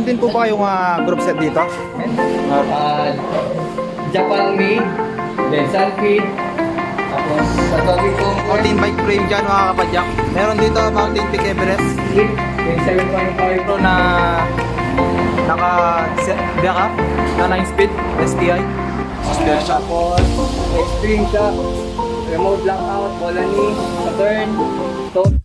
Meron din po ba kayong ah, group set dito? Uh, Japan made, then Sunfit, tapos sa topic ko, Mountain bike frame dyan mga kapadyak. Meron dito Mountain Peak Everest. Flip, then 7.5 Ito na naka backup na 9 speed STI. Tapos, extreme shock, remote blackout, bola knee, turn, so,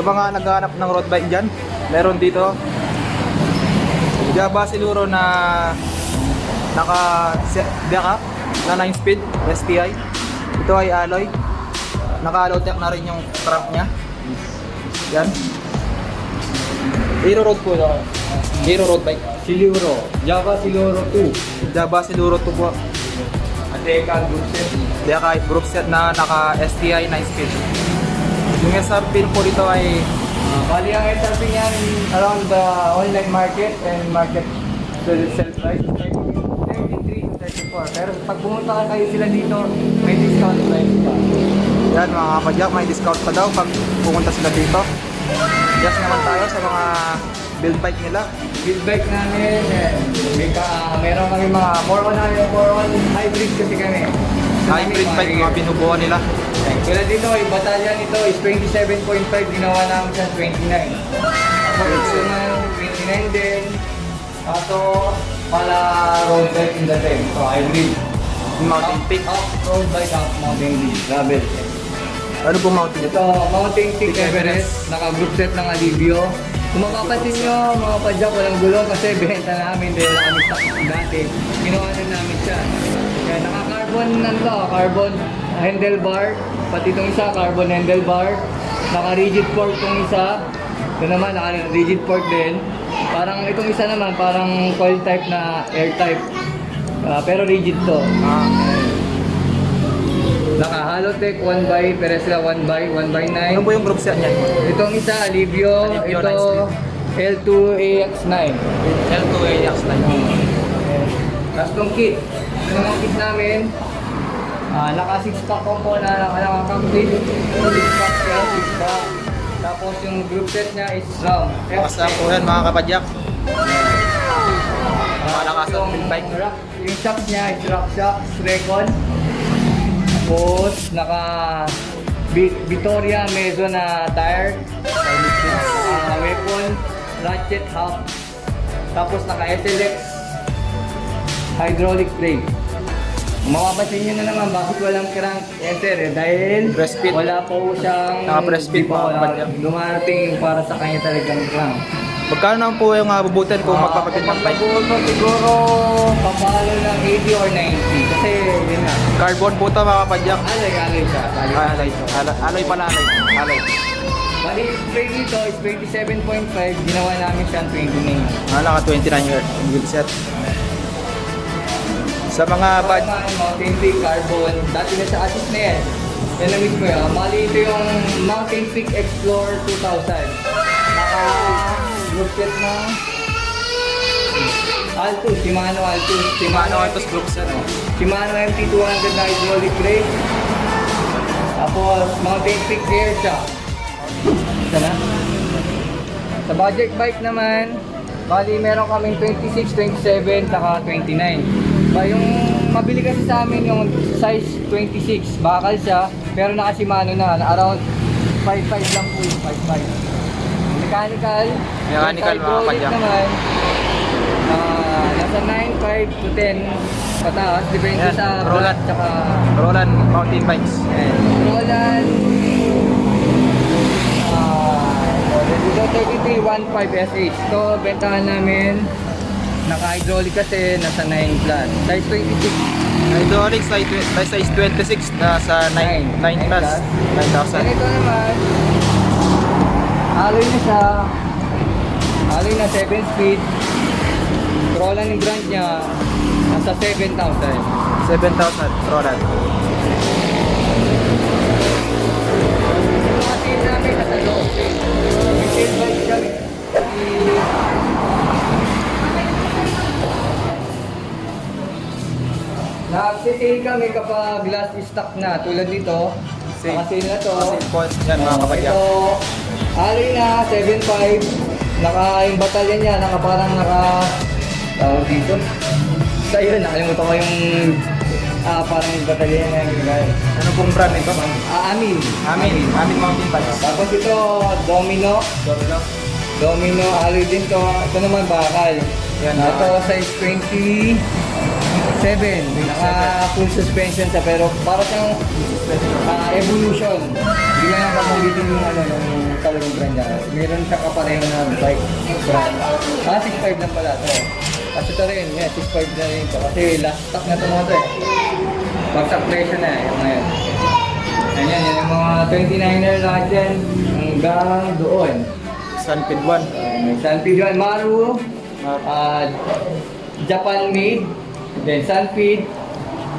Sa mga naghahanap ng road bike dyan, meron dito Java Siluro na naka backup na 9 speed STI. Ito ay alloy. Naka tech na rin yung crank niya. Yan. Hero Road po ito. Hero Road bike. Siluro, Java Siluro 2, Java Siluro 2 po. Ateca Group Kaya kahit group set na naka STI 9 speed. Yung SRP po dito ay Uh, bali ang SRP niyan around the online market and market sell, price 33 to 34. Pero pag pumunta ka kayo sila dito, may discount price pa. Yan mga kapadyak, may discount pa daw pag pumunta sila dito. Yes naman tayo sa mga build bike nila. Build bike namin, eh, may ka, meron kami mga more on, more on hybrid kasi kami. So, Hybrid bike, mga binubuo nila. Tulad dito, yung batalyan nito is 27.5, ginawa namin siya 29. Tapos ito naman, 29 din. Kaso, pala road bike in the time. So, hybrid. Mountain peak. Off road bike, off mountain bike. Gravel. Ano po mountain ito? Mountain Peak Everest, naka-group set ng Alivio. Kung mapapansin nyo, mga padyak, walang gulong kasi benta namin dahil wala kami stock dati. Ginawa na namin siya. Kaya naka-carbon nito, carbon handlebar. Pati itong isa, carbon handlebar. Naka-rigid fork itong isa. Ito naman, naka-rigid fork din. Parang itong isa naman, parang coil type na air type. Ah, pero rigid to. Ah, Naka Halotech 1 by, pero sila 1 by, 1 by 9. ano po yung group set niyan? Itong isa, Alivio. Alivio, ito, L2AX9. L2AX na yun. Custom kit. Ito naman kit namin. Ah, naka 6 pack combo na naka-complete. 6 pack siya, 6 pack. Tapos yung group set niya is RAM. Basta po yan mga kapadyak. Malakas ang build bike. Rock, yung shocks niya is Rock Shocks Recon. Tapos naka Vi- Vittoria Mezzo na tire. Ah, weapon, ratchet half. Tapos naka SLX hydraulic brake. Mapapansin nyo na naman bakit walang crank enter eh, dahil Press fit. wala pa po siyang Naka-press fit di pa mga wala- kapatid. dumarating para sa kanya talagang crank. Magkano naman po yung uh, bubutin kung magpapabit ng bike? Siguro, siguro papalo ng 80 or 90. Kasi yun na. Carbon po ito mga kapadyak. Alay, alay siya. Alay, Ah, Alloy. Alloy, alloy pala alloy. Alloy. Bali, spray dito is 27.5. Ginawa namin siya 29. Ah, naka 29 year build set. Sa mga bad Mountain Peak, Carbon. Dati na sa assist na yan. Yan na mismo yan. Bali, ito yung Mountain Peak Explorer 2000. Naka group set na Altus, Shimano Altus. Shimano Altus group set. Ano, Shimano MT200 na hydraulic brake. Tapos, Mountain Peak Air Shock. Ito na. Sa budget bike naman, bali meron kaming 26, 27, saka 29. Ba, yung mabili kasi sa amin yung size 26, bakal siya, pero naka Shimano na, na around 5.5 lang po yung 5.5. Mechanical, Mechanical, mga padyak. naman, ah, nasa 9.5 to 10 pataas, depende Yan, sa Roland. tsaka Roland mountain bikes. Ayan. Roland. Ah, dito 3315 SH. Ito bentahan namin. Naka-hydraulic kasi nasa 9 plus. Size 26. Hydraulic size, size 26 na sa 9, 9 Nine plus. plus. 9,000. Ganito naman. Alloy na siya. Alloy na 7 speed. Roland yung brand niya. Nasa 7,000. 7,000 Roland. Kasi namin nasa loob. May tail bike siya. Sale kami kapag last stock na. Tulad nito. Sale. Naka-sale na to. Kasi po, yan mga kapadyak. Ito, ali na, 7.5. Naka, yung batalyan niya, naka parang naka, tawag dito. Sa yun, nakalimutan ko yung, ah, parang yung batalyan niya. ginagaya. Ano pong brand nito? Ah, amin. Amin, Amin Mountain Bikes. Tapos ito, Domino. Domino. Domino, ali din to. Ito naman, bakal. Yan, Ito, bakal. size 27. Naka full suspension siya, pero para siyang ah, evolution. Hindi lang ang pamulitin yung ano, yung talagang brand niya. Meron siya kapareho na bike brand. Ah, 6.5 lang pala to. Kasi ito rin, yeah, 6.5 na rin to. Kasi last stock na ito mga to eh. Bagsak presyo na eh, ngayon. Ayan, yan yung mga 29er lahat yan. Hanggang doon. Sunfed 1. May Sunfeed yun, Maru, ah, Japan made, then Sunfeed,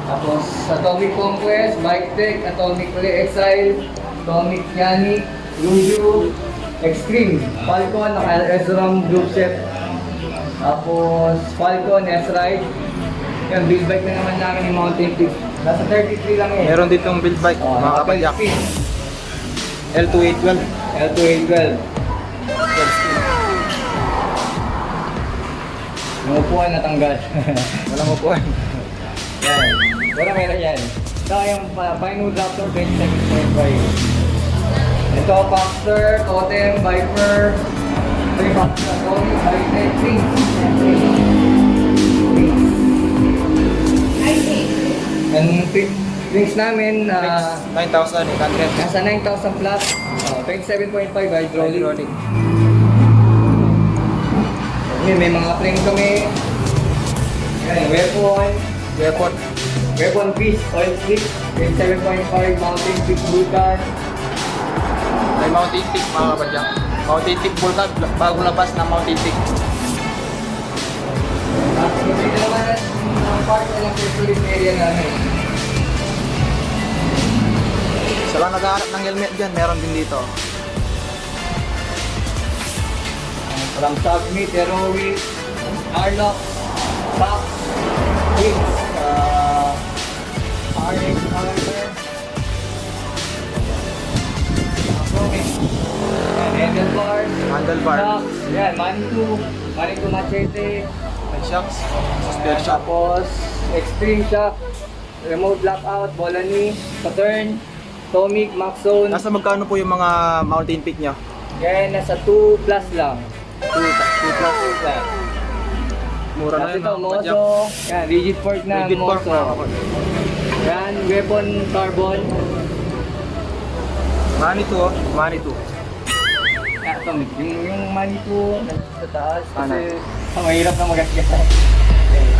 tapos Atomic Conquest, Bike Tech, Atomic Exile, Atomic Yannick, Luju, Extreme, Falcon, SRAM group set, tapos Falcon, S-Ride, yan, build bike na naman namin yung Mountain Peak. Nasa 33 lang eh. Meron ditong build bike, Oh, mga kapadyak. speed. L2812. L2812. Yung upuan natanggal. Walang upuan. yan. Wala meron yan. Saka yung pa- Pinewood Raptor 27.5. Ito, Baxter, Totem, Viper. Ito yung Baxter, Totem, Viper, Prince. Pi- drinks namin, ah, 9,800. nasa 9,000 plus. Oh, 27.5 hydraulic. Hydraulic. May, may mga frame kami. Yan, weapon. Weapon. Weapon piece, oil stick. 27.5 mountain peak vulcan. May Mountain Peak, mga kapadyak. Mountain Peak Vulcan, bagong labas na Mountain. Tapos ito naman ang part na ng circuit area namin. Sa mga naghahanap ng helmet dyan, meron din dito. From Submit, Heroic, Arlock, Box, Wings, uh, RX, handlebars, Handlebar. shocks, yan, Manitou, Manitou Machete, shocks. Suspension. tapos Extreme Shock, Remote Lockout, Bolani, Saturn, Tomic, Maxzone, Nasa magkano po yung mga Mountain Peak nyo? yan, nasa 2 plus lang. 2 plus. plus. Mura na Tapos yun, ito, mga kapadyak. Mozo, yan, rigid fork na Rigid fork, Mozo. mga. Yan, weapon carbon. Manitou, oh. Manitou. Yan, ito, yung, yung Manitou, nasa taas Ano? kasi ah, mahirap na magasgas.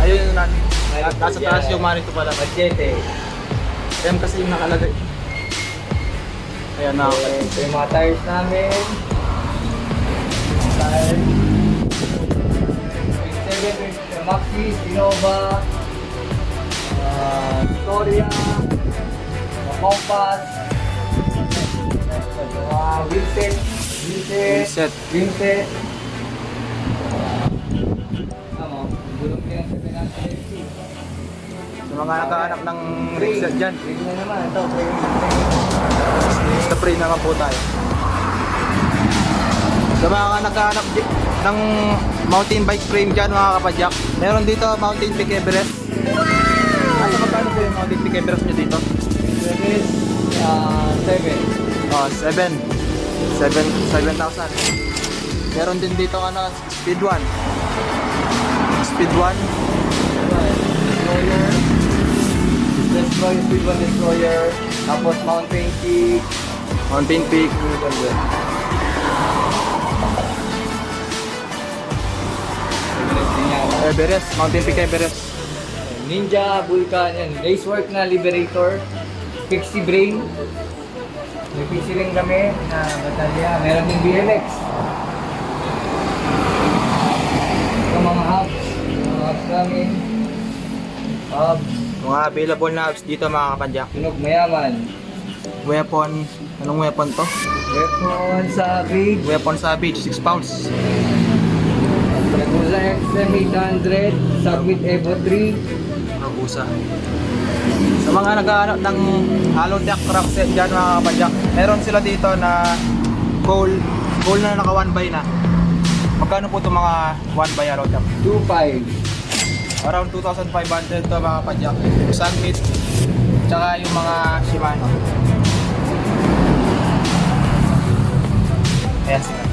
Ayun yung nan. Manitou nasa taas yan. yung Manitou pala. Machete. M kasi yung nakalagay. Ayan na. Okay, ito yung mga tires namin. Tires. 27, Maxis, Innova, uh, Victoria, Compass, mga Wheelset, Wheelset, Set. Wheelset. Tama, bulong din ang 750. Sa mga naghahanap ng ringset dyan. Ring na naman, ito, ring. Sa free naman po tayo. Sa mga naghahanap di- ng mountain bike frame dyan mga kapadyak, meron dito Mountain Peak Everest. Ano magkano po yung Mountain Peak Everest nyo dito? Seven, ah, seven. Oh, 7. 7 7,000. Meron din dito ano, Speed 1. Speed 1. Destroyer. Destroyer, speed one destroyer. Tapos mountain peak. Mountain Peak. Everest. Mountain Peak Everest. Ninja, Vulcan, yan. Racework na Liberator. Pixie Brain. May Pixie rin kami na batalya. Meron din BMX. Ito mga hubs. Mga hubs namin. Hubs. Mga available na apps dito mga kapadyak. Tunog mayaman. Weapon. Anong weapon to? Weapon Savage. Weapon Savage. 6 pounds. Ragusa XM800. Submit Evo 3. Ragusa. Sa mga naghahanap ng hollow deck crack set dyan mga kapadyak, meron sila dito na goal, goal na naka 1 by na. Magkano po itong mga 1 by hollow deck? 2.5. Around 2,500 to mga kapadyak. Yung Sunmit, tsaka yung mga Shimano. Yes. Sa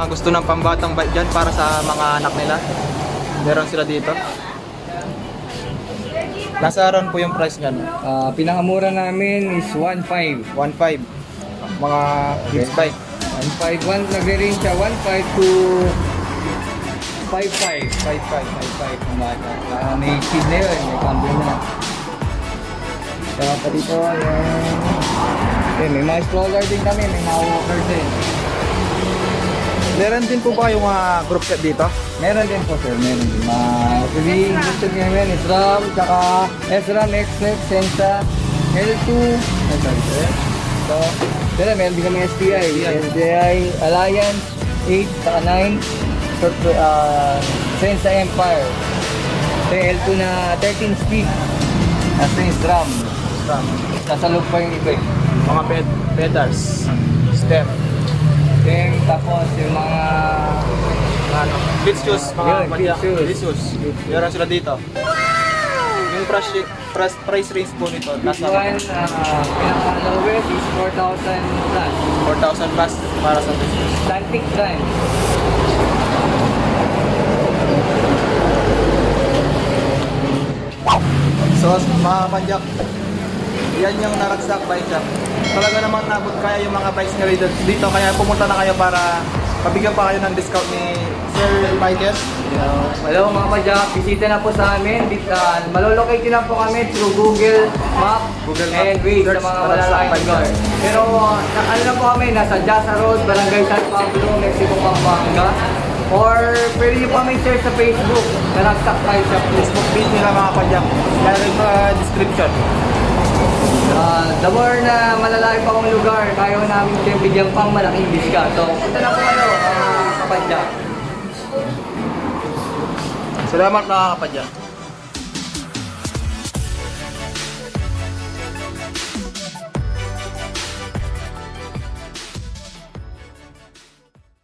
mga gusto ng pambatang bike dyan para sa mga anak nila, meron sila dito. Nasa around po yung price niyan. Ah, pinakamura namin is 1.5. 1.5. Mga kids bike. 1.5, 1, nagre-range siya 1.5 to 5.5. 5.5. 5.5 kung bata. Ah, may kid na yun, may cambio na. Saka pa dito, yung... Okay, may mga stroller din kami, may mga walker din. Meron din po ba kayong mga group set dito? Meron din po sir, meron din. Mga actually, gusto niya yun, SRAM, tsaka SRAM, XLEX, Sensa, L2, ay sorry sir. So, pero meron din kami STI, STI, Alliance, 8, tsaka 9, short, uh, Sensa Empire. Yung L2 na 13 speed. Nasa yung SRAM. Sa Nasa loob pa yung iba eh. mga ped pedals, step, Then, tapos yung mga ano, beach shoes, mga Yun, beach shoes. beach shoes. Meron sila dito. Yung price, price, price range po nito, This nasa one, uh, pinaka-lowest is 4,000 plus. 4,000 plus para sa beach shoes. Atlantic Sun. So, mga padyak, yan yung naragsak bike shop. Talaga naman nabot kaya yung mga bikes nila dito- dito, kaya pumunta na kayo para pabigyan pa kayo ng discount ni Sir Michael. Hello mga padyak, bisita na po sa amin. Uh, malolocate na po kami through Google Map, Google Map. and Waze sa mga sa malalaking lugar. Pero uh, na, ano na po kami, nasa Jasa Road, Barangay San Pablo, Mexico, Pampanga. Or pwede niyo pa may search sa Facebook, Naragsak Shop po. Facebook page nila mga padyak. Meron sa description. Uh, the more na malalaki pa kong lugar, kaya namin kayo bigyan pang malaking discount. So, punta na po kayo, mga kapadyak. Salamat mga kapadyak.